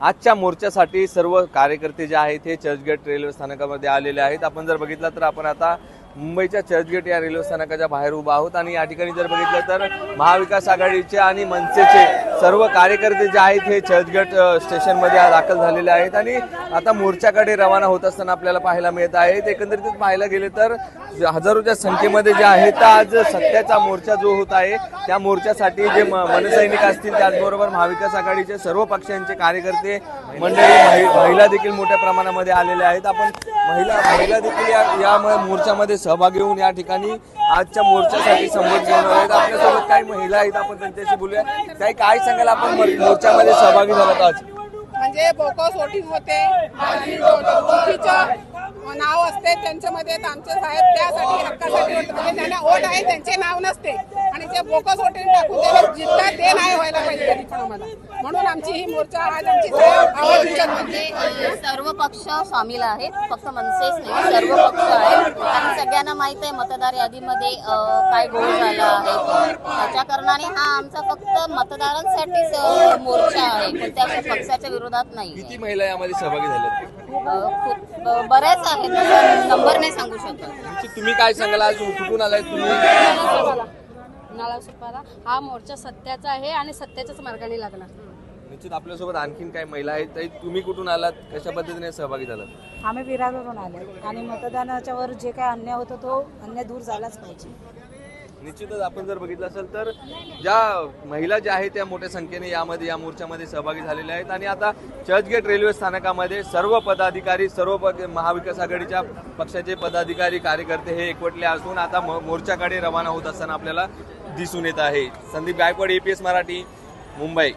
आजच्या मोर्चासाठी सर्व कार्यकर्ते जे आहेत हे चर्चगेट रेल्वे स्थानकामध्ये आलेले आहेत. आपण जर बघितलं तर आपण आता मुंबईच्या चर्चगेट या रेल्वे स्थानकाच्या बाहेर उभा आहोत. आणि या ठिकाणी जर बघितलं तर महाविकास आघाडीचे आणि मनसेचे सर्व कार्यकर्ते जे आहेत हे चर्चगट स्टेशनमध्ये दाखल झालेले आहेत आणि आता मोर्चाकडे रवाना होत असताना आपल्याला पाहायला मिळत आहेत एकंदरीत पाहायला गेले तर हजारोच्या संख्येमध्ये जे आहेत आज सत्याचा मोर्चा जो होत आहे त्या मोर्चासाठी जे मनसैनिक असतील त्याचबरोबर महाविकास आघाडीचे सर्व पक्षांचे कार्यकर्ते मंडळी महि- महिला देखील मोठ्या प्रमाणामध्ये आलेल्या आहेत. आपण महिला महिला देखील या या मोर्चामध्ये सहभागी होऊन या ठिकाणी आजच्या मोर्चासाठी संबोधित होणार आहेत. आपल्यासोबत काही महिला आहेत आपण त्यांच्याशी बोलूया. काही काय सांगाल आपण मोर्चामध्ये सहभागी झालो आज. म्हणजे बोकस वोटिंग होते. नाव असते त्यांच्यामध्ये आमचे साहेब त्यासाठी हक्कासाठी म्हणजे त्यांना वोट आहे त्यांचे नाव नसते. जे बोकस वोटिंग टाकून त्याला जिंकतात ते नाही व्हायला पाहिजे. कधी पण आम्हाला म्हणून आमची ही मोर्चा आज आमची आवाज म्हणजे सर्व पक्ष सामील आहेत. फक्त मनसेच नाही सर्व पक्ष आहेत. आणि सगळ्यांना माहीत आहे मतदार यादीमध्ये अ, काय घोळ झाला आहे. त्याच्या कारणाने हा आमचा फक्त मतदारांसाठीच अ, मोर्चा आहे. कोणत्या पक्षाच्या विरोधात नाही किती महिला यामध्ये सहभागी झाल्यात? खूप बऱ्याच आहेत. नंबर नाही सांगू शकत. तुम्ही काय सांगाल? आज कुठून आलाय तुम्ही? नालासोपारा हा मोर्चा सत्याचा आहे आणि सत्याच्याच मार्गाने लागणार. निश्चित आपल्यासोबत आणखीन काय महिला आहेत. ताई, तुम्ही कुठून आलात? कशा पद्धतीने सहभागी झालात? आम्ही विरारवरून आले. आणि मतदानाच्या वर जे काय अन्याय होतो तो अन्याय दूर झालाच पाहिजे. निश्चितच आपण जर बघितलं असेल तर ज्या महिला ज्या आहेत त्या मोठ्या संख्येने यामध्ये या मोर्चामध्ये सहभागी झालेल्या आहेत. आणि आता चर्चगेट रेल्वे स्थानकामध्ये सर्व पदाधिकारी सर्व पद महाविकास आघाडीच्या पक्षाचे पदाधिकारी कार्यकर्ते हे एकवटले असून आता मो- मोर्चाकडे रवाना होत असताना आपल्याला दिसून येत आहे. संदीप गायकवाड एपीएस मराठी मुंबई.